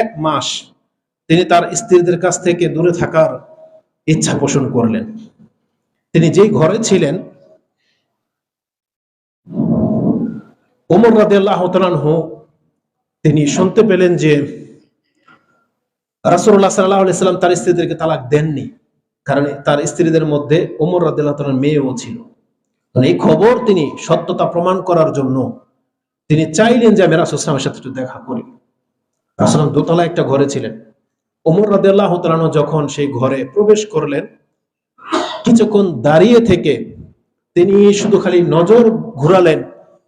এক মাস তিনি তার স্ত্রীদের কাছ থেকে দূরে থাকার ইচ্ছা পোষণ করলেন। তিনি যেই ঘরে ছিলেন তিনি শুনতে পেলেন যে আলাইহি সাল্লাম তার স্ত্রীদেরকে তালাক দেননি, কারণ তার স্ত্রীদের মধ্যে ওমর রাদিয়াল্লাহু তাআলার মেয়েও ছিল। মানে এই খবর তিনি সত্যতা প্রমাণ করার জন্য তিনি চাইলেন যে আমি রাসুলামের সাথে একটু দেখা করি। রাসুলাম দোতলা একটা ঘরে ছিলেন। ওমর রাদিয়াল্লাহ তালানো যখন সেই ঘরে প্রবেশ করলেন, কিছুক্ষণ দাঁড়িয়ে থেকে তিনি শুধু খালি নজর ঘুরালেন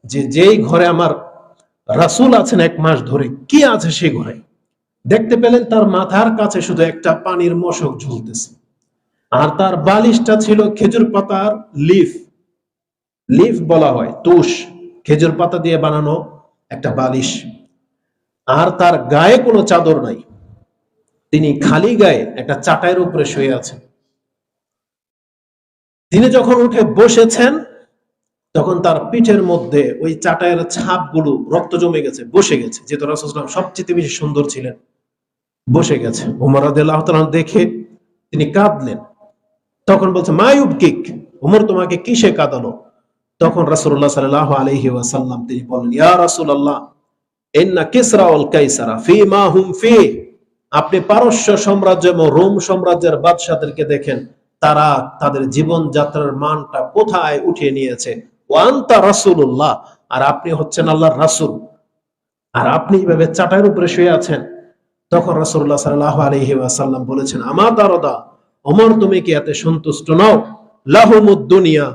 যে যেই ঘরে আমার রাসূল আছেন এক মাস ধরে, কি আছে সেই ঘরে? দেখতে পেলেন তার মাথার কাছে শুধু একটা পানির মশক ঝুলতেছে। আর তার বালিশটা ছিল খেজুর পাতার লিফ। লিফ বলা হয়, তুষ। খেজুর পাতা দিয়ে বানানো একটা বালিশ। আর তার গায়ে কোনো চাদর নাই। তিনি খালি গায়ে একটা চাটাইয়ের উপরে শুয়ে আছেন। তিনি যখন উঠে বসেছেন, তখন তার পিঠের মধ্যে ওই চাটাইয়ের ছাপগুলো রক্ত জমে গেছে, বসে গেছে, যেহেতু রাসুলাম সবচেয়ে বেশি সুন্দর ছিলেন। বসে গেছে। উমর রাদিয়াল্লাহু দেখে তিনি কাঁদলেন। তখন বলছে মায়ুব কিক উমর, তোমাকে কিসে কাঁদালো তখন রাসূলুল্লাহ সাল্লাল্লাহু আলাইহি ওয়াসাল্লাম তিনি বলেন ইয়া রাসূলুল্লাহ, ইন্না কিসরা ওয়াল কাইসারা ফি মা হুম ফি আপনি পারস্য সাম্রাজ্য এবং রোম সাম্রাজ্যের বাদশাদেরকে দেখেন, তারা তাদের জীবন যাত্রার মানটা কোথায় উঠিয়ে নিয়েছে। ওয়ান্তা রাসূলুল্লাহ আর আপনি হচ্ছেন আল্লাহর রাসূল। আর আপনি এইভাবে চাটাইয়ের উপরে শুয়ে আছেন। তখন রাসূলুল্লাহ সাল্লাল্লাহু আলাইহি ওয়াসাল্লাম বলেছেন আমার দারদা, ওমর, তুমি কি এতে সন্তুষ্ট নও? লাহুমুদ দুনিয়া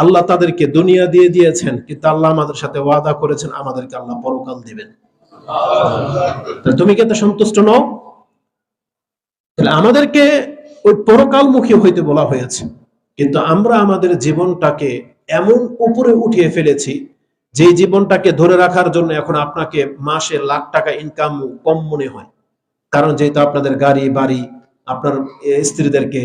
আল্লাহ তাদেরকে দুনিয়া দিয়ে দিয়েছেন, কিন্তু আল্লাহ আমাদের সাথে ওয়াদা করেছেন, আমাদেরকে আল্লাহ পরকাল দিবেন। তুমি কি এতে সন্তুষ্ট নও? তাহলে আমাদেরকে ওই পরকালমুখী হইতে বলা হয়েছে, কিন্তু আমরা আমাদের জীবনটাকে এমন উপরে উঠিয়ে ফেলেছি যে জীবনটাকে ধরে রাখার জন্য এখন আপনাকে মাসে লাখ টাকা ইনকাম কম মনে হয়। কারণ যেহেতু আপনাদের গাড়ি, বাড়ি আপনার স্ত্রীদেরকে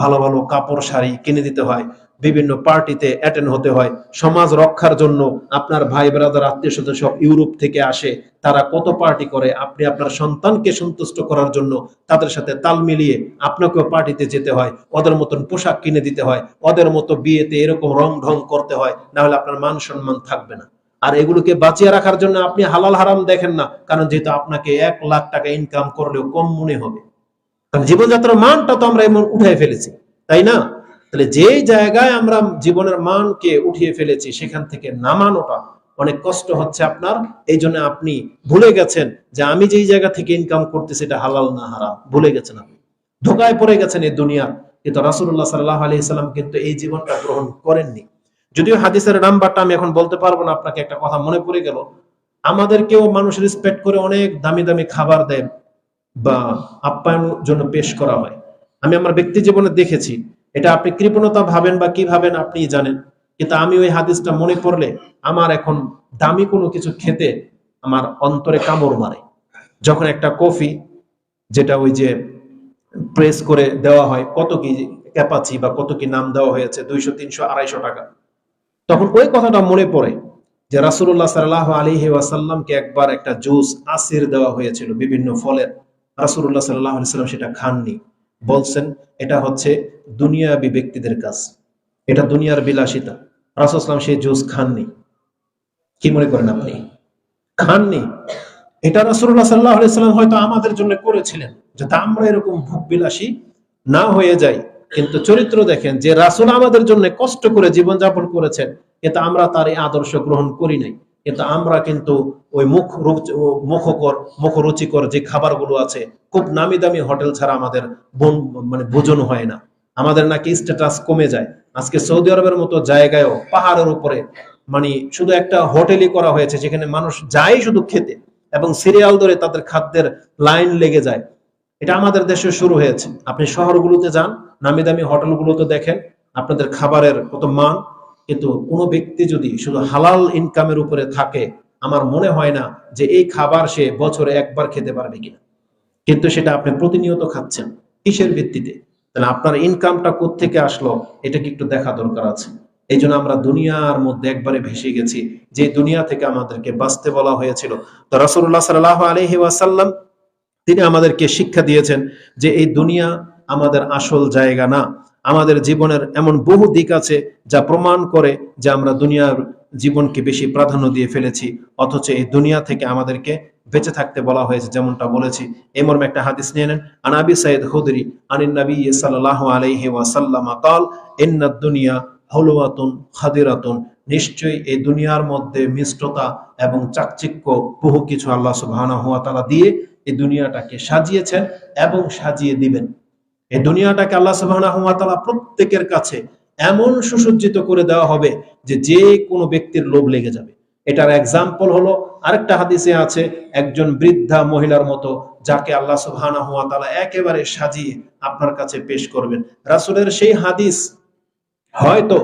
ভালো ভালো কাপড়, শাড়ি কিনে দিতে হয়, বিভিন্ন পার্টিতে অ্যাটেন্ড হতে হয়। সমাজ রক্ষার জন্য আপনার ভাই ব্রাদার, আত্মীয় স্বজন সব ইউরোপ থেকে আসে। তারা কত পার্টি করে? আপনি আপনার সন্তানকে সন্তুষ্ট করার জন্য তাদের সাথে তাল মিলিয়ে আপনাকেও পার্টিতে যেতে হয়। ওদের মতন পোশাক কিনে দিতে হয়। ওদের মতো বিয়েতে এরকম রং ঢং করতে হয়, না হলে আপনার মান সম্মান থাকবে না। আর এগুলোকে বাঁচিয়ে রাখার জন্য আপনি হালাল হারাম দেখেন না, কারণ যেহেতু আপনাকে এক লাখ টাকা ইনকাম করলেও কম মনে হবে। কারণ জীবনযাত্রার মানটা তো আমরা এমন উঠে ফেলেছি, তাই না? তাহলে যেই জায়গায় আমরা জীবনের মানকে উঠিয়ে ফেলেছি, সেখান থেকে নামানোটা অনেক কষ্ট হচ্ছে আপনার। এই জন্য আপনি ভুলে গেছেন যে আমি যেই জায়গা থেকে ইনকাম করতেছি এটা হালাল না হারাম। ভুলে গেছেন আপনি। ধোকায় পড়ে গেছেন এই দুনিয়ার কিন্তু রাসুল্লাহ সাল্লাহ আলি সাল্লাম কিন্তু এই জীবনটা গ্রহণ করেননি। যদিও হাদিসের নাম্বারটা আমি এখন বলতে পারব না, আপনাকে একটা কথা মনে পড়ে গেল। আমাদেরকেও মানুষ রেসপেক্ট করে অনেক দামি দামি খাবার দেয় বা আপ্যায়নের জন্য পেশ করা হয়। আমি আমার ব্যক্তি জীবনে দেখেছি, এটা আপনি কৃপণতা ভাবেন বা কি ভাবেন আপনি জানেন। কিন্তু আমি ওই হাদিসটা মনে পড়লে আমার এখন দামি কোনো কিছু খেতে আমার অন্তরে কামড় মারে। যখন একটা কফি যেটা ওই যে প্রেস করে দেওয়া হয়, কত কি ক্যাপাচি বা কত কি নাম দেওয়া হয়েছে, দুইশো, তিনশো, আড়াইশো টাকা। তখন ওই কথাটা মনে পড়ে যে রাসুল্লাহ সাল্লাহ আলিহি ওয়াসাল্লামকে একবার একটা জুস আসির দেওয়া হয়েছিল বিভিন্ন ফলের। রাসুল্লাহ সাল্লাহ সাল্লাম সেটা খাননি। বলছেন, এটা হচ্ছে দুনিয়াবি ব্যক্তিদের কাজ। এটা দুনিয়ার বিলাসিতা। রাসুলাম সেই জুস খাননি। কি মনে করেন আপনি? খাননি। এটা রাসুল্লাহ সাল্লাহ সাল্লাম হয়তো আমাদের জন্য করেছিলেন, যাতে আমরা এরকম ভোগ বিলাসী না হয়ে যাই। কিন্তু চরিত্র দেখেন, যে রাসুল আমাদের জন্য কষ্ট করে জীবনযাপন করেছেন কিন্তু আমরা তার এই আদর্শ গ্রহণ করি নাই। কিন্তু আমরা কিন্তু ওই মুখ মুখকর, মুখরুচিকর যে খাবারগুলো আছে, খুব নামি দামি হোটেল ছাড়া আমাদের বন মানে ভোজন হয় না। আমাদের নাকি স্ট্যাটাস কমে যায়। আজকে সৌদি আরবের মতো জায়গায়ও পাহাড়ের উপরে মানে শুধু একটা হোটেলই করা হয়েছে, যেখানে মানুষ যায় শুধু খেতে এবং সিরিয়াল ধরে তাদের খাদ্যের লাইন লেগে যায়। এটা আমাদের দেশে শুরু হয়েছে। আপনি শহরগুলোতে যান নামি দামি হোটেলগুলোতে দেখেন, আপনাদের খাবারের কত মান কিন্তু কোনো ব্যক্তি যদি শুধু হালাল ইনকামের উপরে থাকে, আমার মনে হয় না যে এই খাবার সে বছরে একবার খেতে পারবে কিনা। কিন্তু সেটা আপনি প্রতিনিয়ত খাচ্ছেন, কিসের ভিত্তিতে? তাহলে আপনার ইনকামটা থেকে আসলো, এটা কি একটু দেখা দরকার আছে। এই জন্য আমরা দুনিয়ার মধ্যে একবারে ভেসে গেছি, যে দুনিয়া থেকে আমাদেরকে বাঁচতে বলা হয়েছিল। তো রাসূলুল্লাহ সাল্লাল্লাহু আলাইহি ওয়াসাল্লাম, তিনি আমাদেরকে শিক্ষা দিয়েছেন যে এই দুনিয়া আমাদের আসল জায়গা না। আমাদের জীবনের এমন বহু দিক আছে যা প্রমাণ করে যে আমরা দুনিয়ার জীবনকে বেশি প্রাধান্য দিয়ে ফেলেছি অথচ এই দুনিয়া থেকে আমাদেরকে বেঁচে থাকতে বলা হয়েছে যেমনটা বলেছি এই মর্মে একটা হাদিস নিয়ে নেন আনাবি সাইদ হুদরি আনিন নবী সাল্লাল্লাহু আলাইহি ওয়াসাল্লাম قال ان الدنيا হলুয়াতুন খাদিরাতুন নিশ্চয়ই এই দুনিয়ার মধ্যে মিষ্টতা এবং চাকচিক্য বহু কিছু আল্লাহ সুবহানাহু ওয়া তাআলা দিয়ে এই দুনিয়াটাকে সাজিয়েছেন এবং সাজিয়ে দিবেন এই দুনিয়াটাকে আল্লাহ তাআলা প্রত্যেকের কাছে এমন সুসজ্জিত করে দেওয়া হবে যে যে কোনো ব্যক্তির লোভ লেগে যাবে। এটার এক্সাম্পল হলো আরেকটা হাদিসে আছে, একজন বৃদ্ধা মহিলার মতো যাকে আল্লাহ তাআলা একেবারে সাজিয়ে আপনার কাছে পেশ করবেন। রাসূলের সেই হাদিস হয়তো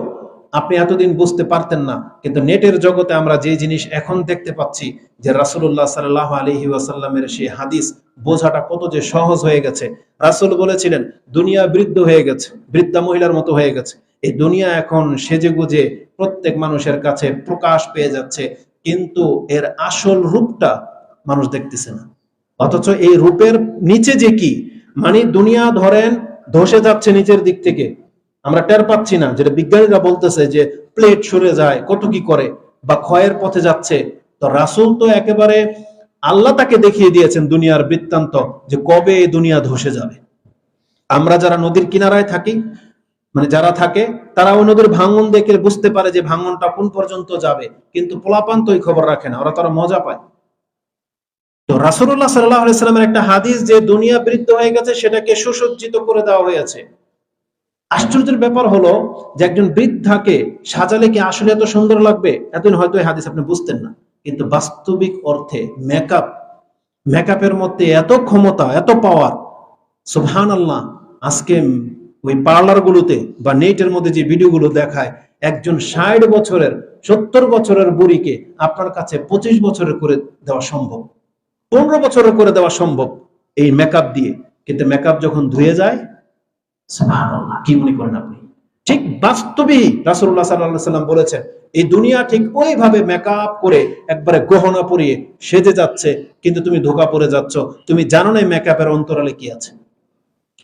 আপনি এতদিন বুঝতে পারতেন না, কিন্তু নেটের জগতে আমরা যে জিনিস এখন দেখতে পাচ্ছি, যে রাসূলুল্লাহ সাল্লাল্লাহু আলাইহি ওয়াসাল্লামের সেই হাদিস, বোঝাটা কত যে সহজ হয়ে গেছে। রাসূল বলেছিলেন, দুনিয়া বৃদ্ধ হয়ে গেছে, বৃদ্ধা মহিলার মতো হয়ে গেছে। এই দুনিয়া এখন সেজে গুজে প্রত্যেক মানুষের কাছে প্রকাশ পেয়ে যাচ্ছে, কিন্তু এর আসল রূপটা মানুষ দেখতেছে না। অথচ এই রূপের নিচে যে কি? মানে দুনিয়া ধরেন ধসে যাচ্ছে নিচের দিক থেকে। আমরা টের পাচ্ছি না যেটা বিজ্ঞানীরা বলতেছে যে প্লেট সরে যায়, কত কি করে বা ক্ষয়ের পথে যাচ্ছে। তো রাসূল তো একেবারে আল্লাহ তাকে দেখিয়ে দিয়েছেন দুনিয়ার বৃত্তান্ত যে কবে এই দুনিয়া ধসে যাবে। আমরা যারা নদীর কিনারায় থাকি মানে যারা থাকে, তারা ওই নদীর ভাঙন দেখে বুঝতে পারে যে ভাঙনটা কোন পর্যন্ত যাবে। কিন্তু পোলাপান তো খবর রাখে না, ওরা তারা মজা পায়। তো রাসূলুল্লাহ সাল্লাল্লাহু আলাইহি সাল্লামের একটা হাদিস যে দুনিয়া বৃদ্ধ হয়ে গেছে, সেটাকে সুসজ্জিত করে দেওয়া হয়েছে। আশ্চর্যের ব্যাপার হলো যে একজন বৃদ্ধাকে সাজালে কি আসলে এত সুন্দর লাগবে? এতদিন হয়তো এই হাদিস আপনি বুঝতেন না। কিন্তু বাস্তবিক অর্থে মেকআপ মেকআপের মধ্যে এত ক্ষমতা, এত পাওয়ার সুবহান আল্লাহ আজকে ওই পার্লার গুলোতে বা নেটের মধ্যে যে ভিডিওগুলো দেখায়, একজন ষাট বছরের, সত্তর বছরের বুড়িকে আপনার কাছে পঁচিশ বছরের করে দেওয়া সম্ভব। পনেরো বছরের করে দেওয়া সম্ভব এই মেকআপ দিয়ে। কিন্তু মেকআপ যখন ধুয়ে যায় কি মনে করেন আপনি? ঠিক সাল্লাল্লাহু আলাইহি সাল্লাম বলেছেন, এই দুনিয়া ঠিক ওইভাবে মেকআপ করে একবারে গহনা পরিয়ে সেজে যাচ্ছে, কিন্তু তুমি ধোকা যাচ্ছ। তুমি জানো না মেকআপের অন্তরালে কি আছে?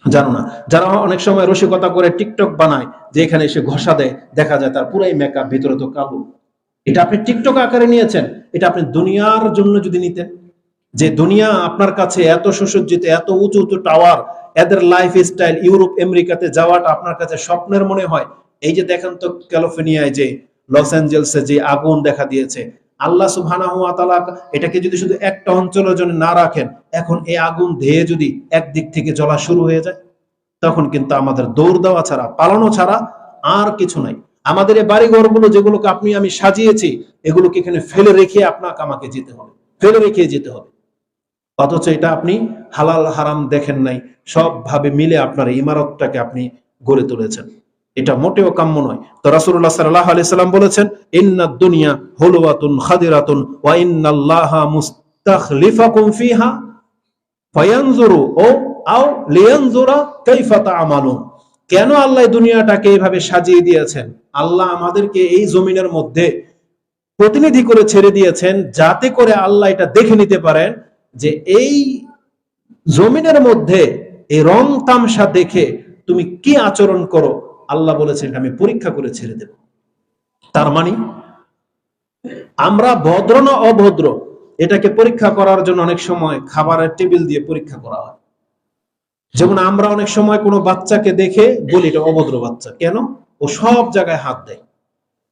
জানো না। যারা অনেক সময় রসিকতা করে টিকটক বানায়, যে এখানে এসে ঘষা দেয়, দেখা যায় তার পুরাই মেকআপ ভিতরে তো কালো। এটা আপনি টিকটক আকারে নিয়েছেন, এটা আপনি দুনিয়ার জন্য যদি নিতেন। যে দুনিয়া আপনার কাছে এত সুসজ্জিত, এত উঁচু উঁচু টাওয়ার এদের লাইফ স্টাইল ইউরোপ, আমেরিকাতে যাওয়াটা আপনার কাছে স্বপ্নের মনে হয়? এই যে দেখেন তো ক্যালিফোর্নিয়ায় যে, লস অ্যাঞ্জেলসে যে আগুন দেখা দিয়েছে, আল্লাহ সুবহানাহু ওয়া তাআলা এটাকে যদি শুধু একটা অঞ্চলের জন্য না রাখেন, এখন এই আগুন ধেয়ে যদি একদিক থেকে জ্বলা শুরু হয়ে যায়, তখন কিন্তু আমাদের দৌড় দেওয়া ছাড়া, পালানো ছাড়া আর কিছু নাই। আমাদের এই বাড়ি ঘরগুলো যেগুলোকে আপনি, আমি সাজিয়েছি, এগুলোকে এখানে ফেলে রেখে আপনাকে, আমাকে যেতে হবে। ফেলে রেখে যেতে হবে। অথচ এটা আপনি হালাল, হারাম দেখেন নাই। সবভাবে মিলে আপনার ইমারতটাকে আপনি গড়ে তুলেছেন। এটা মোটেও কাম্য নয়। তো রাসূলুল্লাহ সাল্লাল্লাহু আলাইহি সাল্লাম বলেছেন ইন্নাদ দুনিয়া হুলওয়াতুন খাদিরাতুন ওয়া ও, আও লিয়ানজুরা কেন আল্লাহ দুনিয়াটাকে এইভাবে সাজিয়ে দিয়েছেন? আল্লাহ আমাদেরকে এই জমিনের মধ্যে প্রতিনিধি করে ছেড়ে দিয়েছেন যাতে করে আল্লাহ এটা দেখে নিতে পারেন যে এই জমিনের মধ্যে এই রং তামসা দেখে তুমি কি আচরণ করো? আল্লাহ বলেছেন আমি পরীক্ষা করে ছেড়ে দেব। তার মানে আমরা ভদ্র না অভদ্র? এটাকে পরীক্ষা করার জন্য অনেক সময় খাবারের টেবিল দিয়ে পরীক্ষা করা হয়। যেমন আমরা অনেক সময় কোনো বাচ্চাকে দেখে বলি, এটা অভদ্র বাচ্চা। কেন? ও সব জায়গায় হাত দেয়।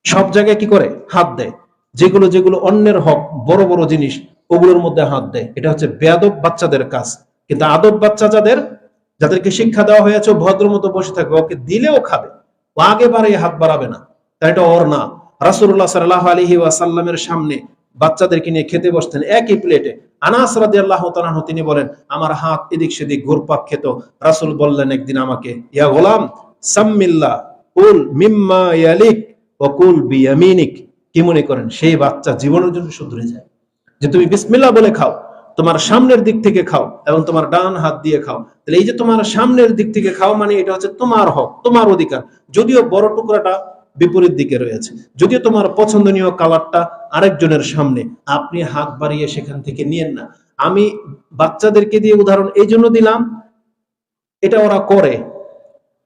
সব জায়গায় কি করে? হাত দেয়। যেগুলো যেগুলো অন্যের হক, বড় বড় জিনিস, ওগুলোর মধ্যে হাত দেয়। এটা হচ্ছে বেয়াদব বাচ্চাদের কাজ। কিন্তু আদব বাচ্চা যাদের, যাদেরকে শিক্ষা দেওয়া হয়েছে, ও ভদ্র মতো বসে থাকবে, ওকে দিলেও খাবে। ও আগে বাড়িয়ে হাত বাড়াবে না। তাই এটা ওর না। রাসূলুল্লাহ সাল্লাল্লাহু আলাইহি ওয়াসাল্লামের সামনে বাচ্চাদেরকে নিয়ে খেতে বসতেন একই প্লেটে। আনাস রাদিয়াল্লাহু তাআলা আনহু, তিনি বলেন, আমার হাত এদিক সেদিক ঘুরপাক খেত। রাসূল বললেন একদিন আমাকে, ইয়া গোলাম সাম্মিল্লাহ কুল মিম্মা ইয়ালিক, ওয়া কুল বিয়ামিনিক। কি মনে করেন? সেই বাচ্চা জীবনের জন্য শুধরে যায়। যে তুমি বিসমিল্লাহ বলে খাও, তোমার সামনের দিক থেকে খাও এবং তোমার ডান হাত দিয়ে খাও। তাহলে এই যে তোমার সামনের দিক থেকে খাও মানে এটা হচ্ছে তোমার হক, তোমার অধিকার। যদিও বড় টুকরাটা বিপরীত দিকে রয়েছে। যদিও তোমার পছন্দনীয় কালারটা আরেকজনের সামনে, আপনি হাত বাড়িয়ে সেখান থেকে নিয়েন না। আমি বাচ্চাদেরকে দিয়ে উদাহরণ এই জন্য দিলাম, এটা ওরা করে,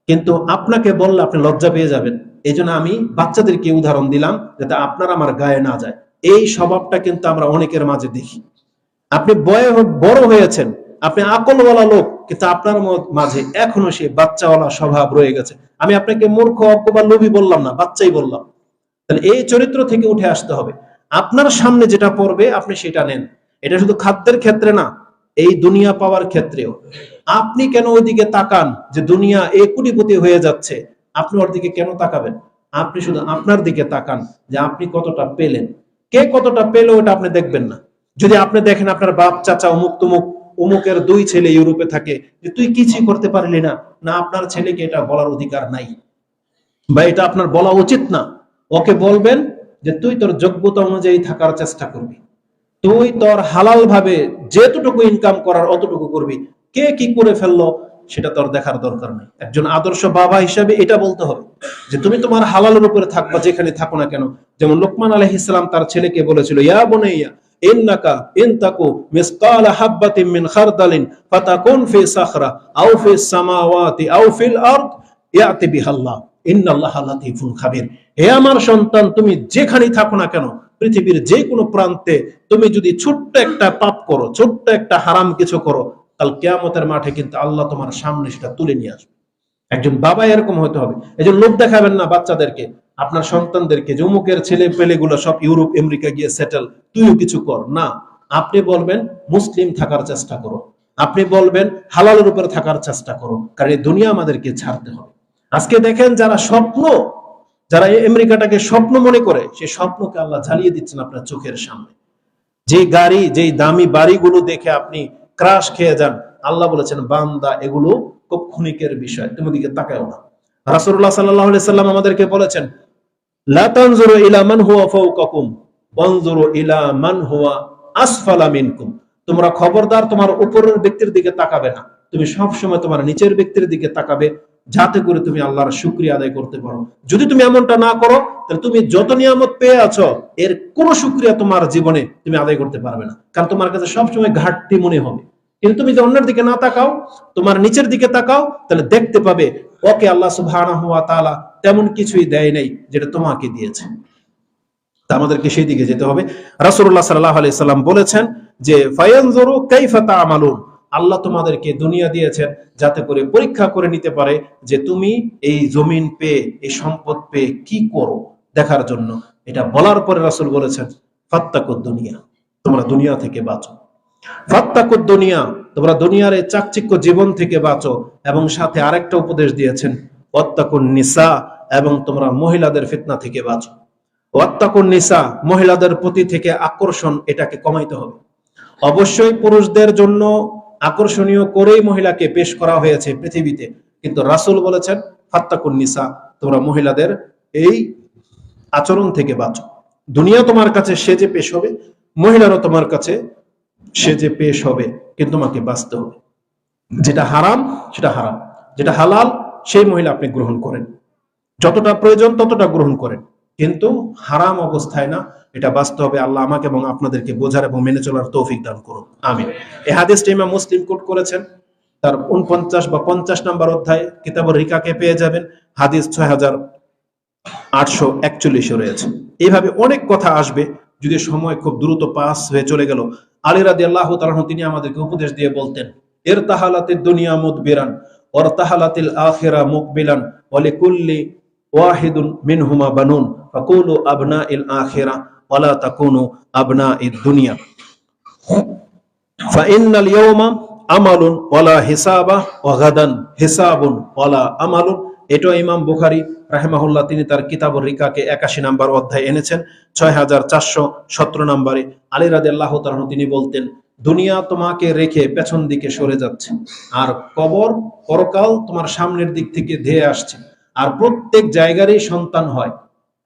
কিন্তু আপনাকে বললে আপনি লজ্জা পেয়ে যাবেন। এই আমি বাচ্চাদেরকে উদাহরণ দিলাম যাতে আপনার আমার গায়ে না যায়। এই স্বভাবটা কিন্তু আমরা অনেকের মাঝে দেখি। আপনি বয়ে বড় হয়েছেন, আপনি আকলওয়ালা লোক, কিন্তু আপনার মাঝে এখনও সেই বাচ্চাওয়ালা স্বভাব রয়ে গেছে। আমি আপনাকে মূর্খ, অজ্ঞ বা লোভী বললাম না, বাচ্চাই বললাম। তাহলে এই চরিত্র থেকে উঠে আসতে হবে। আপনার সামনে যেটা পড়বে, আপনি সেটা নেন। এটা শুধু খাদ্যের ক্ষেত্রে না, এই দুনিয়া পাওয়ার ক্ষেত্রেও। আপনি কেন ওইদিকে তাকান যে দুনিয়া এ কোটিপতি হয়ে যাচ্ছে? আপনি ওর দিকে কেন তাকাবেন? আপনি শুধু আপনার দিকে তাকান যে আপনি কতটা পেলেন। কে কতটা পেল ওটা আপনি দেখবেন না। যদি আপনি দেখেন আপনার বাপ, চাচা অমুক তুমুক, অমুকের দুই ছেলে ইউরোপে থাকে, যে তুই কিছুই করতে পারলি না না আপনার ছেলেকে এটা বলার অধিকার নাই। বা এটা আপনার বলা উচিত না। ওকে বলবেন যে তুই তোর যোগ্যতা অনুযায়ী থাকার চেষ্টা করবি। তুই তোর হালাল ভাবে যেতটুকু ইনকাম করার অতটুকু করবি। কে কি করে ফেলল? সেটা তোর দেখার দরকার নেই। একজন আদর্শ বাবা হিসাবে এটা বলতে হবে, যে তুমি তোমার হালালের উপরে থাকবা, যেখানে থাকো না কেন। যেমন লোকমান আলাইহিস ইসলাম তার ছেলেকে বলেছিল, ইয়া বুনাইয়া থাকো না কেন, পৃথিবীর যে কোনো প্রান্তে তুমি যদি ছোট্ট একটা পাপ করো, ছোট্ট একটা হারাম কিছু করো কাল কেয়ামতের মাঠে কিন্তু আল্লাহ তোমার সামনে সেটা তুলে নিয়ে আসবে। একজন বাবা এরকম হতে হবে। এই জন্য লোভ দেখাবেন না বাচ্চাদেরকে। আপনার সন্তানদেরকে যে অমুকের ছেলে পেলেগুলো সব ইউরোপ, আমেরিকা গিয়ে সেটেল, তুইও কিছু কর। না, আপনি বলবেন, মুসলিম থাকার চেষ্টা করো। আপনি বলবেন, হালালের উপরে থাকার চেষ্টা করো। কারণ এই দুনিয়া আমাদেরকে ছাড়তে হবে। আজকে দেখেন যারা স্বপ্ন, যারা এই আমেরিকাটাকে স্বপ্ন মনে করে, সেই স্বপ্নকে আল্লাহ ঝালিয়ে দিচ্ছেন আপনার চোখের সামনে। যে গাড়ি, যেই দামি বাড়িগুলো দেখে আপনি ক্রাশ খেয়ে যান। আল্লাহ বলেছেন, বান্দা এগুলো খুব ক্ষণিকের বিষয়, তুমি দিকে তাকাও না। রাসূলুল্লাহ সাল্লাল্লাহু আলাইহি সাল্লাম আমাদেরকে বলেছেন তোমরা খবরদার তোমার উপরের ব্যক্তির দিকে তাকাবে না। তুমি তোমার নিচের ব্যক্তির দিকে তাকাবে, যাতে করে তুমি আল্লাহর শুকরিয়া আদায় করতে পারো। যদি তুমি এমনটা না করো, তাহলে তুমি যত নিয়ামত পেয়ে আছো, এর কোন শুকরিয়া তোমার জীবনে তুমি আদায় করতে পারবে না। কারণ তোমার কাছে সবসময় ঘাটতি মনে হবে। কিন্তু তুমি যদি অন্যের দিকে না তাকাও, তোমার নিচের দিকে তাকাও, তাহলে দেখতে পাবে, ওকে আল্লাহ তাআলা তেমন কিছুই দেয় নাই যেটা তোমাকে দিয়েছে। তা আমাদেরকে সেই দিকে যেতে হবে। রাসূলুল্লাহ সাল্লাল্লাহু আলাইহি সাল্লাম বলেছেন যে ফায়ানজুরু কাইফা তা'মালুন আল্লাহ তোমাদেরকে দুনিয়া দিয়েছেন যাতে করে পরীক্ষা করে নিতে পারে যে তুমি এই জমিন পেয়ে, এই সম্পদ পেয়ে কি করো দেখার জন্য। এটা বলার পরে রাসূল বলেছেন, ফাত্তাকুদ দুনিয়া, তোমরা দুনিয়া থেকে বাঁচো। ফাত্তাকুদ দুনিয়া, তোমরা দুনিয়ার এই চাকচিক্য জীবন থেকে বাঁচো এবং সাথে আরেকটা উপদেশ দিয়েছেন, ওয়াত্তাকুন নিসা, এবং তোমরা মহিলাদের ফিতনা থেকে বাঁচো। নিসা, মহিলাদের প্রতি থেকে আকর্ষণ এটাকে কমাইতে হবে। অবশ্যই পুরুষদের জন্য আকর্ষণীয় করেই মহিলাকে পেশ করা হয়েছে পৃথিবীতে, কিন্তু রাসূল বলেছেন, ফাত্তাকুন নিসা, তোমরা মহিলাদের এই আচরণ থেকে বাঁচো। দুনিয়া তোমার কাছে সেজে পেশ হবে, মহিলারও তোমার কাছে সেজে পেশ হবে, কিন্তু তোমাকে বাঁচতে হবে। যেটা হারাম, সেটা হারাম। যেটা হালাল, সেই মহিলা আপনি গ্রহণ করেন। যতটা প্রয়োজন, ততটা গ্রহণ করেন। কিন্তু হারাম অবস্থায় না, এটা বাঁচতে হবে আল্লাহ আমাকে এবং আপনাদেরকে বোঝার এবং মেনে চলার তৌফিক দান করুন। আমিন। এই হাদিসটা ইমাম মুসলিম কোট করেছেন। তার উনপঞ্চাশ বা পঞ্চাশ নম্বর অধ্যায় কিতাবুর রিকাকে পেয়ে যাবেন। হাদিস ছয় হাজার আটশো একচল্লিশে রয়েছে। এইভাবে অনেক কথা আসবে। যদি সময় খুব দ্রুত পাস হয়ে চলে গেল আলী রাদি আল্লাহ তিনি আমাদেরকে উপদেশ দিয়ে বলতেন, এর তাহালাতে দুনিয়া মুদবিরান ওর তাহালাতিল আখিরা মুকবিলান ওয়ালি কুল্লি ওয়াহিদুন মিনহুমা বানুন, ফাকুলু আবনা ইল আখিরা, ওয়ালা তাকুনু আবনা ইদ দুনিয়া ফাইন্নাল ইয়াউমা আমালুন ওয়ালা হিসাবা, ওয়া গাদান হিসাবুন ওয়ালা এটা ইমাম বুখারী রাহেমাহুল্লাহ তিনি তার কিতাবুর রিকাকে একাশি নাম্বার অধ্যায় এনেছেন ছয় হাজার চারশো সতেরো নম্বরে আলী রাদে আল্লাহ তিনি বলতেন, দুনিয়া তোমাকে রেখে পেছন দিকে সরে যাচ্ছে, আর কবর পরকাল তোমার সামনের দিক থেকে ধেয়ে আসছে, আর প্রত্যেক জায়গারই সন্তান হয়।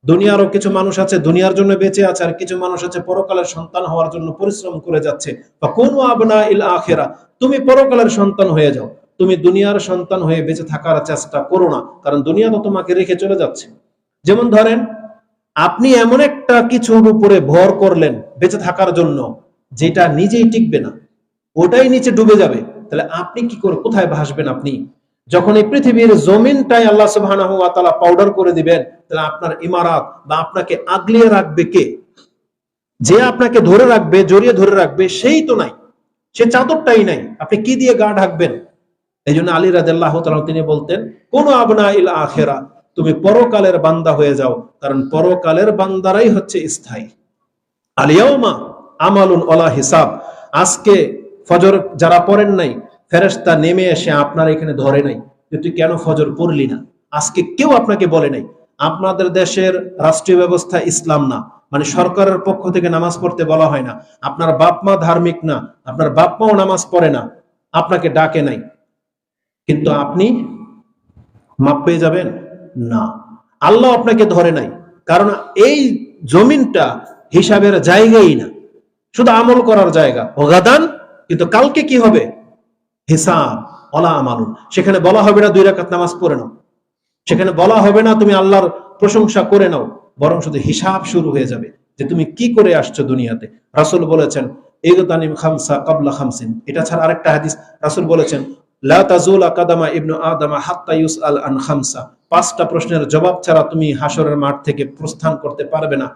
দুনিয়ারও কিছু মানুষ আছে, দুনিয়ার জন্য বেঁচে আছে, আর কিছু মানুষ আছে পরকালের সন্তান হওয়ার জন্য পরিশ্রম করে যাচ্ছে। বা কোন আবনা ইল আখেরা, তুমি পরকালের সন্তান হয়ে যাও। তুমি দুনিয়ার সন্তান হয়ে বেঁচে থাকার চেষ্টা করো না, কারণ দুনিয়া তো তোমাকে রেখে চলে যাচ্ছে। যেমন ধরেন, আপনি এমন একটা কিছুর উপরে ভর করলেন বেঁচে থাকার জন্য, যেটা নিজেই টিকবে না, ওটাই নিচে ডুবে যাবে। তাহলে আপনি কি করে, কোথায় ভাসবেন আপনি? যখন এই পৃথিবীর জমিনটাই আল্লাহ তাআলা পাউডার করে দিবেন, তাহলে আপনার ইমারাত বা আপনাকে আগলিয়ে রাখবে কে? যে আপনাকে ধরে রাখবে, জড়িয়ে ধরে রাখবে, সেই তো নাই। সে চাদরটাই নাই। আপনি কি দিয়ে গা ঢাকবেন? এই জন্য আলী রাজাল্লাহ তিনি বলতেন, কোন আবনা ইল আখেরা, তুমি পরকালের বান্দা হয়ে যাও, কারণ পরকালের বান্দারাই হচ্ছে স্থায়ী। আলিয়াউমা আমালুন ওলা হিসাব, আজকে ফজর যারা পড়েন নাই, ফেরেশতা নেমে এসে আপনার এখানে ধরে নাই তুই কেন ফজর পড়লি না? আজকে কেউ আপনাকে বলে নাই। আপনাদের দেশের রাষ্ট্রীয় ব্যবস্থা ইসলাম না মানে সরকারের পক্ষ থেকে নামাজ পড়তে বলা হয় না। আপনার বাপ মা ধার্মিক না, আপনার বাপ মাও নামাজ পড়ে না, আপনাকে ডাকে নাই। কিন্তু আপনি মাপ পেয়ে যাবেন? না। আল্লাহ আপনাকে ধরে নাই। কারণ এই জমিনটা হিসাবের জায়গাই না। শুধু আমল করার জায়গা। অগাদান, কিন্তু কালকে কি হবে? হিসাব, অলা আমালুন। সেখানে বলা হবে না দুই রাকাত নামাজ পড়ে নাও। সেখানে বলা হবে না তুমি আল্লাহর প্রশংসা করে নাও। বরং শুধু হিসাব শুরু হয়ে যাবে যে তুমি কি করে আসছো দুনিয়াতে। রাসূল বলেছেন, ইগতানিম খামসা কাবলা খামসিন। এটা ছাড়া আরেকটা হাদিস রাসূল বলেছেন পাঁচটা প্রশ্নের জবাব ছাড়া তুমি হাসরের মাঠ থেকে প্রস্থান করতে পারবে না।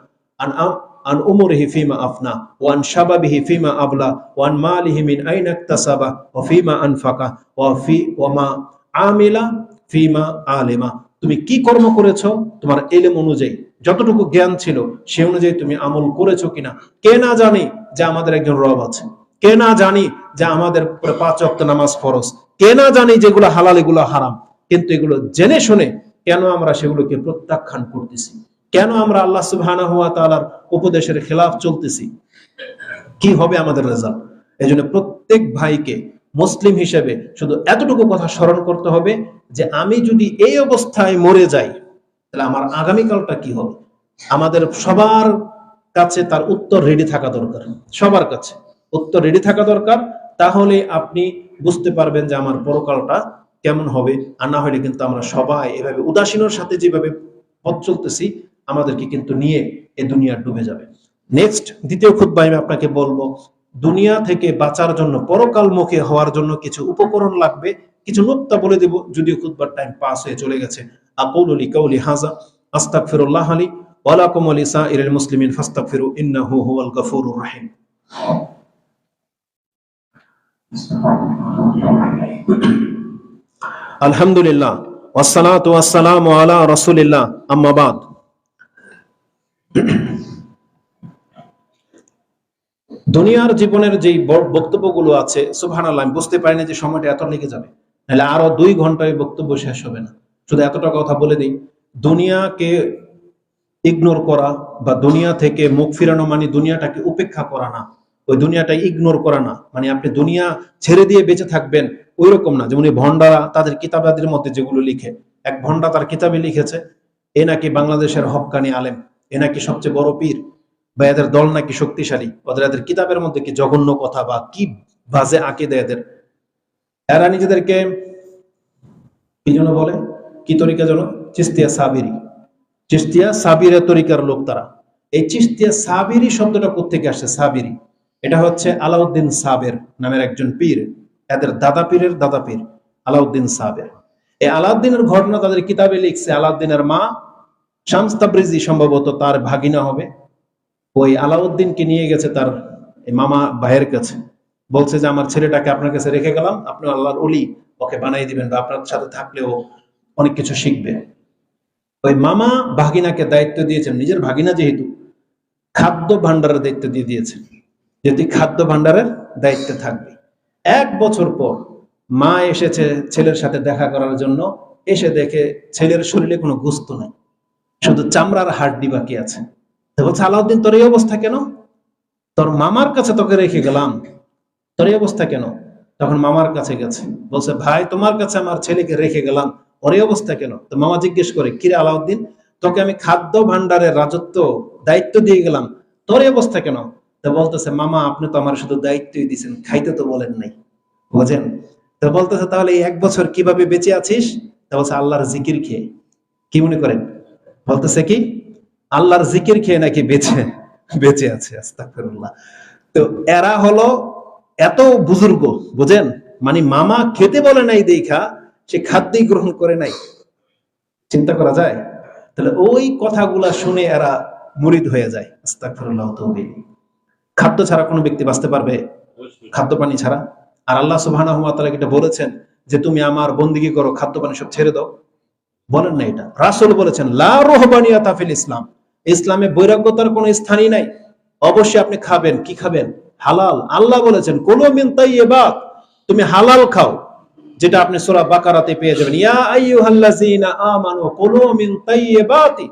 তুমি কি কর্ম করেছ? তোমার এলেম অনুযায়ী। যতটুকু জ্ঞান ছিল, সে অনুযায়ী তুমি আমল করেছ কিনা? কে না জানে যে আমাদের একজন রব আছে। কে না জানি যে আমাদের পাঁচ ওয়াক্ত নামাজ ফরজ? কে না জানি যেগুলো হালাল, এগুলো হারাম। কিন্তু এগুলো জেনে শুনে কেন আমরা সেগুলোকে প্রত্যাখ্যান করতেছি? কেন আমরা আল্লাহ সুবহানাহু ওয়া তাআলার উপদেশের খেলাফ চলতেছি? কি হবে আমাদের রেজাল্ট? এই জন্য প্রত্যেক ভাইকে মুসলিম হিসেবে শুধু এতটুকু কথা স্মরণ করতে হবে যে আমি যদি এই অবস্থায় মরে যাই, তাহলে আমার আগামীকালটা কি হবে? আমাদের সবার কাছে তার উত্তর রেডি থাকা দরকার। সবার কাছে। উত্তর রেডি থাকা দরকার, তাহলে আপনি বুঝতে পারবেন যে আমার পরকালটা কেমন হবে। আর না হলে কিন্তু আমরা সবাই এভাবে উদাসীনের সাথে যেভাবে পথ চলতেছি, আমাদেরকে কিন্তু নিয়ে এ দুনিয়া ডুবে যাবে। নেক্সট দ্বিতীয় খুদ্া আমি আপনাকে বলব, দুনিয়া থেকে বাঁচার জন্য, পরকাল মুখে হওয়ার জন্য কিছু উপকরণ লাগবে, কিছু নুক্তা বলে দেব, যদিও খুদ্বার টাইম পাস হয়ে চলে গেছে। আকুলি কাউলি হাজা আস্তাগফিরুল্লাহ আলী ওয়ালাকুম আলী সাইরিল মুসলিমিন ফাস্তাগফিরু, ইন্নাহু হুয়াল গফুরুর রহিম। আলহামদুলিল্লাহ। ওয়াসসালামু আলা রাসূলিল্লাহ। আম্মা বাদ। দুনিয়ার জীবনের বক্তব্যগুলো আছে, সুবহানাল্লাহ, আমি বুঝতে পারিনি যে সময়টা এত লেগে যাবে। নাহলে আরও দুই ঘন্টায় বক্তব্য শেষ হবে না। শুধু এতটা কথা বলে দিই, দুনিয়াকে ইগনোর করা বা দুনিয়া থেকে মুখ ফিরানো মানে দুনিয়াটাকে উপেক্ষা করা না। ওই দুনিয়াটা ইগনোর করা না। মানে আপনি দুনিয়া ছেড়ে দিয়ে বেঁচে থাকবেন ওই রকম না। যেমন এই ভণ্ডারা, তাদের কিতাবাদের মধ্যে যেগুলো লিখে, এক ভণ্ডা তার কিতাবে লিখেছে, এ নাকি বাংলাদেশের হক্কানি আলেম, এ নাকি সবচেয়ে বড় পীর, বা এদের দল নাকি শক্তিশালী, ওদের, এদের কিতাবের মধ্যে কি জঘন্য কথা, বা কি বাজে আঁকে দেয় এদের? এরা নিজেদেরকে কি যেন বলে? কি তরিকা যেন? চিস্তিয়া সাবিরি। চিস্তিয়া সাবিরের তরিকার লোক তারা। এই চিস্তিয়া সাবিরি শব্দটা কোথেকে আসছে? সাবিরি। এটা হচ্ছে আলাউদ্দিন সাবের নামের একজন পীর। এদের দাদা পীরের দাদা পীর, আলাউদ্দিন সাবের। এই আলাউদ্দিনের ঘটনা তাদের কিতাবে লিখছে, আলাউদ্দিনের মা শামস তাবরিজি সম্ভবত তার ভাগিনা হবে। ওই আলাউদ্দিনকে নিয়ে গেছে তার মামা ভাইয়ের কাছে। বলছে যে, আমার ছেলেটাকে আপনার কাছে রেখে গেলাম, আপনি আল্লাহর অলি ওকে বানাই দিবেন বা আপনার সাথে থাকলেও অনেক কিছু শিখবে। ওই মামা ভাগিনাকে দায়িত্ব দিয়েছেন, নিজের ভাগিনা যেহেতু, খাদ্য ভান্ডারের দায়িত্ব দিয়ে দিয়েছেন। যে তুই খাদ্য ভান্ডারের দায়িত্বে থাকবে। এক বছর পর মা এসেছে ছেলের সাথে দেখা করার জন্য, এসে দেখে ছেলের শরীরে কোনো গুস্ত নাই। শুধু চামড়ার হাড্ডি বাকি আছে। আলাউদ্দিন, তোর এই অবস্থা কেন? তোর মামার কাছে তোকে রেখে গেলাম। তোর এই অবস্থা কেন? তখন মামার কাছে গেছে। বলছে, ভাই, তোমার কাছে আমার ছেলেকে রেখে গেলাম। ওর এই অবস্থা কেন? তো মামা জিজ্ঞেস করে কিরে আলাউদ্দিন, তোকে আমি খাদ্য ভান্ডারের রাজত্ব দায়িত্ব দিয়ে গেলাম। তোর এই অবস্থা কেন? তো বলতেছে, মামা, আপনি তো আমার শুধু দায়িত্বই দিছেন, খাইতে তো বলেন নাই। বোঝেন? তো বলতেছে, তাহলে এক বছর কীভাবে বেঁচে আছিস? তা বলছে, আল্লাহর জিকির খেয়ে। কি মনে করেন? বলতেছে কি, আল্লাহর জিকির খেয়ে নাকি বেঁচে বেঁচে আছে, আস্তাগফিরুল্লাহ। তো এরা হলো এত বুজুর্গ, বুঝেন? মানে মামা খেতে বলে নাই দেখা, সে খাদ্যই গ্রহণ করে নাই। চিন্তা করা যায়? তাহলে ওই কথাগুলা শুনে এরা মুরিদ হয়ে যায়। আস্তাগফিরুল্লাহ তৌবি খাদ্য ছাড়া কোনো ব্যক্তি বাঁচতে পারবে? খাদ্য পানি ছাড়া। আর আল্লাহ তাআলা এটা বলেছেন যে, তুমি আমার বন্দিগি করো খাদ্য পানি সব ছেড়ে দাও। বলেন না এটা। রাসূল বলেছেন, লা রুহবানিয়াতা ফিল ইসলাম। ইসলামে বৈরাগ্যতার কোনো স্থানই নাই। অবশ্যই আপনি খাবেন। কি খাবেন? হালাল। আল্লাহ বলেছেন কোন মিন তাইয়্যিবাত। তুমি হালাল খাও, যেটা আপনি সূরা বাকারাতে পেয়ে যাবেন। ইয়া আইয়ুহাল্লাযীনা আমানু, কুলু মিন তাইয়্যিবাতি।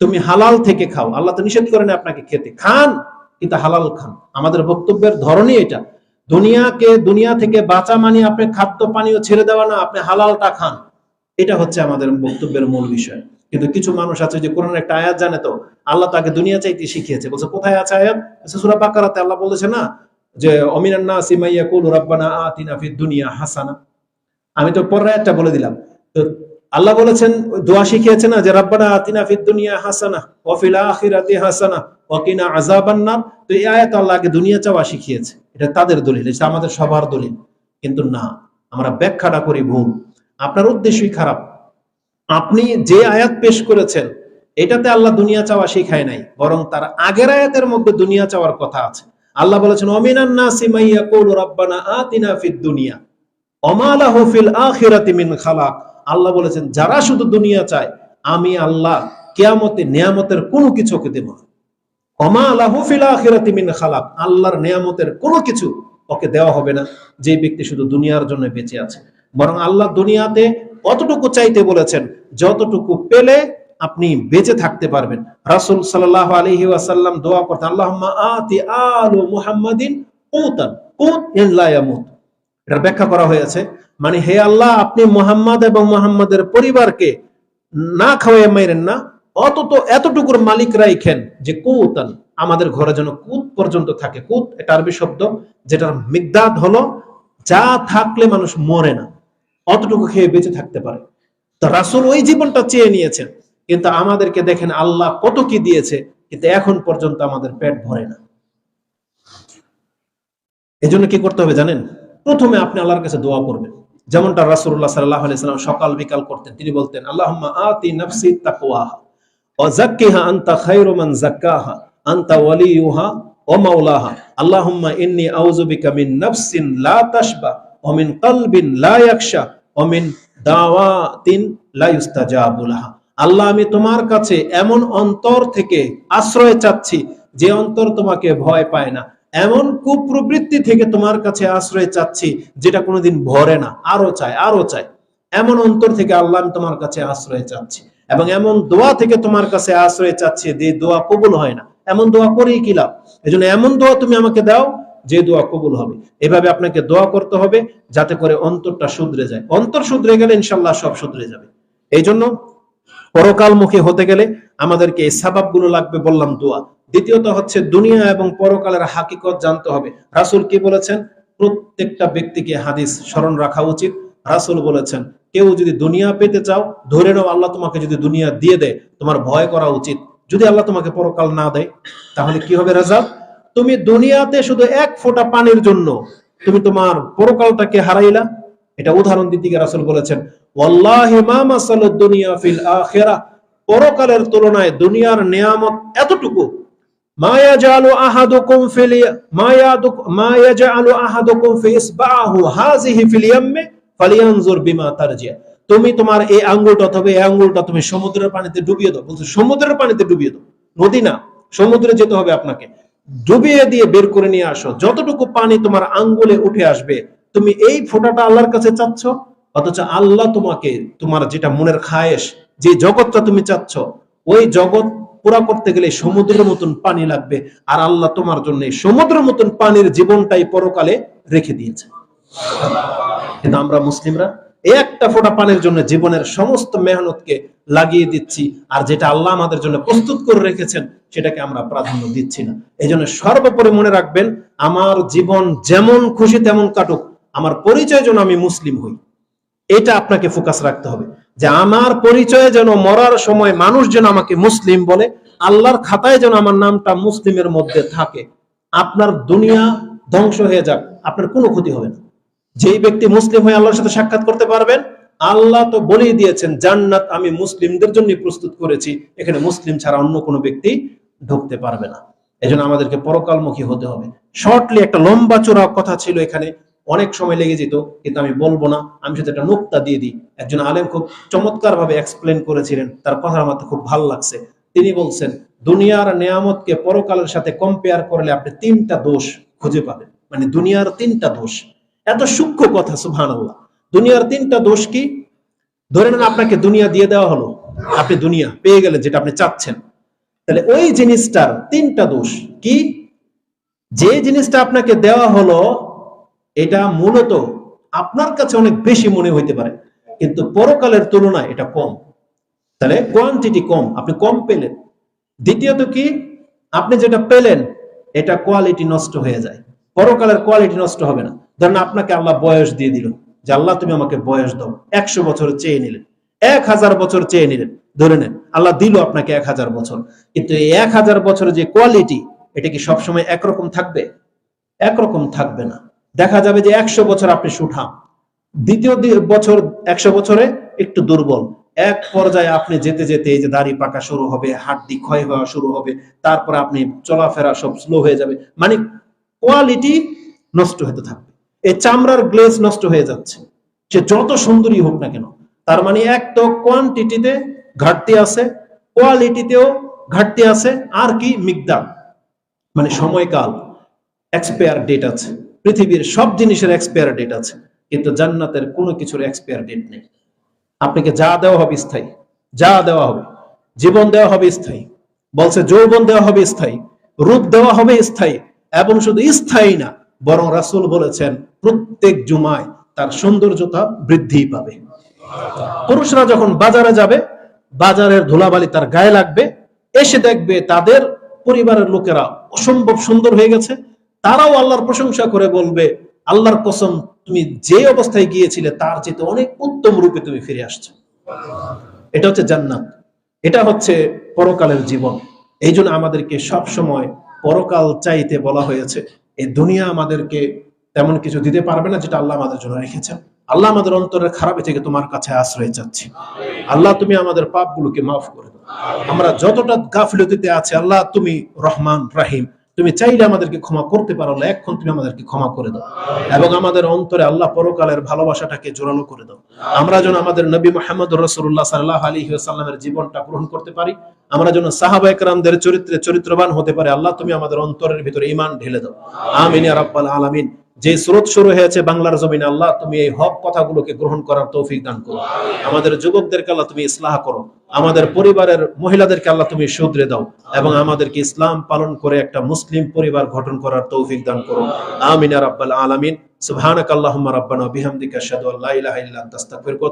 তুমি হালাল থেকে খাও। আল্লাহ তো নিষেধ করেন আপনাকে খেতে। খান। কিন্তু হালাল খান। আমাদের বক্তব্যের ধরনই এটা। দুনিয়াকে, দুনিয়া থেকে বাঁচা মানে আপনি খাদ্য পানীয় ছেড়ে দেওয়া না, আপনি হালালটা খান। এটা হচ্ছে আমাদের বক্তব্যের মূল বিষয়। কিন্তু কিছু মানুষ আছে যে কোরআন একটা আয়াত জানে তো, আল্লাহ তাকে দুনিয়া চাইতে শিখিয়েছে। বলছে, কোথায় আছে আয়াত? সূরা বাকারাতে আল্লাহ বলেছে না যে, অমিনান নাসি মাইয়াকুলু রাব্বানা আতিনা ফিদ দুনিয়া হাসানা। আমি তো পরের আয়াতটা বলে দিলাম। তো আল্লাহ বলেছেন, দোয়া শিখিয়েছে না যে, রাব্বানা আতিনা ফিদ দুনিয়া হাসানা ওয়া ফিল আখিরাতি হাসানা ওয়া কিনা আযাবান নার? তো এই আয়াত আল্লাহ আগে দুনিয়া চাওয়া শিখিয়েছে। এটা তাদের দলিল, এটা আমাদের সবার দলিল। কিন্তু না, আমরা ব্যাখ্যাটা করি ভুল। আপনার উদ্দেশ্যই খারাপ। আপনি যে আয়াত পেশ করেছেন, এটাতে আল্লাহ দুনিয়া চাওয়া শিখায় নাই, বরং তার আগের আয়াতের মধ্যে দুনিয়া চাওয়ার কথা আছে। আল্লাহ বলেছেন অমিনান নাসি মাইয়া রাব্বানা আতিনা ফিদ দুনিয়া লাহু ফিল আখিরাতি মিন খালাক। আল্লাহ বলেছেন, যারা শুধু দুনিয়া চায়, আমি আল্লাহ কিয়ামতে নিয়ামতের কোনো কিছু দেব আখিরাতি মিন খালাক। আল্লাহর নিয়ামতের কোনো কিছু ওকে দেওয়া হবে না, যে ব্যক্তি শুধু দুনিয়ার জন্য বেঁচে আছে। বরং আল্লাহ দুনিয়াতে চাইতে বলেছেন, যতটুকু পেলে আপনি বেঁচে থাকতে পারবেন। রাসূল সাল্লাল্লাহু আলাইহি ওয়াসাল্লাম দোয়া করতেন, আল্লাহুম্মা আতি আলু মুহাম্মাদিন এটার ব্যাখ্যা করা হয়েছে মানে হে আল্লাহ, আপনি মোহাম্মদ এবং মোহাম্মদের পরিবারকে না খাওয়াই মাইরেন না অত এতটুকুর মালিক রাইখেন যে কুতান, আমাদের ঘরে যেন কুত পর্যন্ত থাকে। কুত, এটা আরবি শব্দ, যেটার মিগদাদ হলো, যা থাকলে মানুষ মরে না, অতটুকু খেয়ে বেঁচে থাকতে পারে। তো রাসূল ওই জীবনটা চেয়ে নিয়েছেন, কিন্তু আমাদেরকে দেখেন আল্লাহ কত কি দিয়েছে, কিন্তু এখন পর্যন্ত আমাদের পেট ভরে না। এজন্য কি করতে হবে জানেন? প্রথমে আপনি আল্লাহর কাছে দোয়া করবেন। যেমনটা আলাইহি সাল্লাম সকাল বিকাল করতেন, তিনি বলতেন, আল্লাহুম্মা আতি নাফসি যাক্কিহা আনতা মান যাক্কাহা, আনতা ওয়া মাওলাহা। ইন্নী লা কলবিন লা দাওয়াতিন লা আল্লাহ, আমি তোমার কাছে এমন অন্তর থেকে আশ্রয় চাচ্ছি যে অন্তর তোমাকে ভয় পায় না। এমন কুপ্রবৃত্তি থেকে তোমার কাছে আশ্রয় চাচ্ছি, যেটা কোনোদিন ভরে না আরও চায় আরও চায় এমন অন্তর থেকে আল্লাহ আমি তোমার কাছে আশ্রয় চাচ্ছি এবং এমন দোয়া থেকে তোমার কাছে আশ্রয় চাচ্ছি যে দোয়া কবুল হয় না। এমন দোয়া করেই কি লাভ? এজন্য এমন দোয়া তুমি আমাকে দাও যে দোয়া কবুল হবে। এভাবে আপনাকে দোয়া করতে হবে যাতে করে অন্তরটা শুধরে যায়। অন্তর শুধরে গেলে ইনশাল্লাহ সব শুধরে যাবে। এই জন্য পরকালমুখী হতে গেলে আমাদেরকে এই সাবাবগুলো লাগবে বললাম দোয়া। দ্বিতীয়ত হচ্ছে দুনিয়া এবং পরকালের হাকিকত জানতে হবে। রাসূল কি বলেছেন? প্রত্যেকটা ব্যক্তিকে হাদিস স্মরণ রাখা উচিত। রাসূল বলেছেন, কেউ যদি দুনিয়া পেতে চাও, ধরে নাও আল্লাহ তোমাকে যদি দুনিয়া দিয়ে দেয়, তোমার ভয় করা উচিত। যদি আল্লাহ তোমাকে পরকাল না দেয়, তাহলে কি হবে রাজা তুমি দুনিয়াতে শুধু এক ফোঁটা পানির জন্য তুমি তোমার পরকালটাকে হারাইলা। এটা উদাহরণ দিতে গিয়ে রাসুল বলেছেন দুনিয়া ফিল আখিরাহ পরকালের তুলনায় দুনিয়ার নিয়ামত এতটুকু তুমি তোমার এই আঙ্গুলটা অথবা এই আঙ্গুলটা তুমি সমুদ্রের পানিতে ডুবিয়ে দাও। বলছো, সমুদ্রের পানিতে ডুবিয়ে দাও। নদী না, সমুদ্রে যেতে হবে আপনাকে। ডুবিয়ে দিয়ে বের করে নিয়ে আসো। যতটুকু পানি তোমার আঙ্গুলে উঠে আসবে, তুমি এই ফোঁটাটা আল্লাহর কাছে চাচ্ছ? অথচ আল্লাহ তোমাকে তোমার যেটা মনের খায়েশ, যে জগৎটা তুমি চাচ্ছ, ওই জগৎ পুরা করতে গেলে সমুদ্রের মতন পানি লাগবে। আর আল্লাহ তোমার জন্য সমুদ্রের মতন পানির জীবনটাই পরকালে রেখে দিয়েছে। কিন্তু আমরা মুসলিমরা একটা ফোঁটা পানির জন্য জীবনের সমস্ত মেহনতকে লাগিয়ে দিচ্ছি, আর যেটা আল্লাহ আমাদের জন্য প্রস্তুত করে রেখেছেন, সেটাকে আমরা প্রাধান্য দিচ্ছি না। এই জন্য সর্বোপরি মনে রাখবেন, আমার জীবন যেমন খুশি তেমন কাটুক, আমার পরিচয় যেন আমি মুসলিম হই, এটা আপনাকে ফোকাস রাখতে হবে। যে আমার পরিচয় যেন মরার সময় মানুষ যেন আমাকে মুসলিম বলে, আল্লাহর খাতায় যেন আমার নামটা মুসলিমের মধ্যে থাকে, আপনার দুনিয়া ধ্বংস হয়ে যাক, আপনার কোনো ক্ষতি হবে না। যেই ব্যক্তি মুসলিম হয়ে আল্লাহর সাথে সাক্ষাৎ করতে পারবেন, আল্লাহ তো বলেই দিয়েছেন, জান্নাত আমি মুসলিমদের জন্য প্রস্তুত করেছি, এখানে মুসলিম ছাড়া অন্য কোনো ব্যক্তি ঢুকতে পারবে না। এজন্য আমাদেরকে পরকালমুখী হতে হবে। শর্টলি একটা লম্বা চোরা কথা ছিল এখানে। অনেক সময় লেগে যেত, কিন্তু আমি বলব না। আমি শুধু একটা নোক্তা দিয়ে দিই। একজন আলেম খুব চমৎকার ভাবে এক্সপ্লেন করেছিলেন। তার কথা আমার খুব ভালো লাগছে। তিনি বলছেন, দুনিয়ার নেয়ামতকে পরকালের সাথে কম্পেয়ার করলে আপনি তিনটা দোষ খুঁজে পাবেন। মানে দুনিয়ার তিনটা দোষ। এত সূক্ষ্ম কথা সুবহান আল্লাহ দুনিয়ার তিনটা দোষ কি? ধরে নেন আপনাকে দুনিয়া দিয়ে দেওয়া হলো। আপনি দুনিয়া পেয়ে গেলেন যেটা আপনি চাচ্ছেন। তাহলে ওই জিনিসটার তিনটা দোষ কি? যে জিনিসটা আপনাকে দেওয়া হলো এটা মূলত আপনার কাছে অনেক বেশি মনে হইতে পারে, কিন্তু পরকালের তুলনায় এটা কম। তাহলে কোয়ান্টিটি কম, আপনি কম পেলেন। দ্বিতীয়ত কি? আপনি যেটা পেলেন, এটা কোয়ালিটি নষ্ট হয়ে যায়। পরকালের কোয়ালিটি নষ্ট হবে না। ধরেন আপনাকে আল্লাহ বয়স দিয়ে দিল, যে আল্লাহ তুমি আমাকে বয়স দাও, একশো বছর চেয়ে নিলেন, এক হাজার বছর চেয়ে নিলেন, ধরে নেন, আল্লাহ দিল আপনাকে এক হাজার বছর। কিন্তু এই এক হাজার বছরের যে কোয়ালিটি এটা কি সবসময় একরকম থাকবে? একরকম থাকবে না। দেখা যাবে যে একশো বছর আপনি সুঠাম। দ্বিতীয় বছর একশো বছরে একটু দুর্বল। এক পর্যায়ে আপনি যেতে যেতে এই যে দাড়ি পাকা শুরু হবে, হাড্ডি ক্ষয় হওয়া শুরু হবে, তারপর আপনি চলাফেরা সব স্লো হয়ে যাবে। মানে কোয়ালিটি নষ্ট হতে থাকবে। এই চামড়ার গ্লেজ নষ্ট হয়ে যাচ্ছে। সে যত সুন্দরী হোক না কেন, তার মানে এক তো কোয়ান্টিটিতে ঘাটতি আছে কোয়ালিটিতেও ঘাটতি আছে, আর কি মিকদার মানে সময়কাল এক্সপায়ার ডেট আছে। পৃথিবীর সব জিনিসের এক্সপায়ার ডেট আছে, কিন্তু জান্নাতের কোনো কিছুর এক্সপায়ার ডেট নেই। আপনাকে যা দেওয়া হবে স্থায়ী, যা দেওয়া হবে, জীবন দেওয়া হবে স্থায়ী, বলছে যৌবন দেওয়া হবে স্থায়ী, রূপ দেওয়া হবে স্থায়ী, এবং শুধু স্থায়ী না, বরং রাসূল বলেছেন, প্রত্যেক জুমায় তার সৌন্দর্যতা বৃদ্ধি পাবে। পুরুষরা যখন বাজারে যাবে, বাজারের ধুলাবালি তার গায়ে লাগবে, এসে দেখবে তাদের পরিবারের লোকেরা অসম্ভব সুন্দর হয়ে গেছে তারাও আল্লাহর প্রশংসা করে বলবে, আল্লাহর কসম, তুমি যে অবস্থায় গিয়েছিলে, তার চেয়ে অনেক উত্তম রূপে তুমি ফিরে আসছো। এটা হচ্ছে জান্নাত। এটা হচ্ছে পরকালের জীবন। এই জন্য আমাদেরকে সব সময় পরকাল চাইতে বলা হয়েছে। এই দুনিয়া আমাদেরকে তেমন কিছু দিতে পারবে না, যেটা আল্লাহ আমাদের জন্য রেখেছেন। আল্লাহ আমাদের অন্তরের খারাপে থেকে তোমার কাছে আশ্রয় চাচ্ছি। আল্লাহ, তুমি আমাদের পাপগুলোকে মাফ করে দাও। আমরা যতটা গাফিলতিতে আছে, আল্লাহ, তুমি রহমান, রাহিম। তুমি চাইলে আমাদেরকে ক্ষমা করতে পারো আল্লাহ এখন তুমি আমাদেরকে ক্ষমা করে দাও। এবং আমাদের অন্তরে আল্লাহ পরকালের ভালোবাসাটাকে জোরালো করে দাও। আমরা যেন আমাদের নবী মোহাম্মদ রসুল্লাহ সাল্লাহ আলী সাল্লামের জীবনটা গ্রহণ করতে পারি, আমরা যেন সাহাবা একরামদের চরিত্রে চরিত্রবান হতে পারে, আল্লাহ তুমি আমাদের অন্তরের ভিতরে ইমান ঢেলে দাও। আমিন রাব্বাল আলামিন। যে স্রোত শুরু হয়েছে বাংলার জমিনে, আল্লাহ তুমি এই হক কথাগুলোকে গ্রহণ করার তৌফিক দান করো। আমাদের যুবকদেরকে আল্লাহ তুমি ইসলাহ করো। আমাদের পরিবারের মহিলাদেরকে আল্লাহ তুমি শুধরে দাও এবং আমাদেরকে ইসলাম পালন করে একটা মুসলিম পরিবার গঠন করার তৌফিক দান করো। আমিন রাব্বাল আলামিন। আল্লাহ রাব্বানা বিহামদিকা আশহাদু আল্লা ইলাহা ইল্লা আনতা। আস্তাগফিরুকা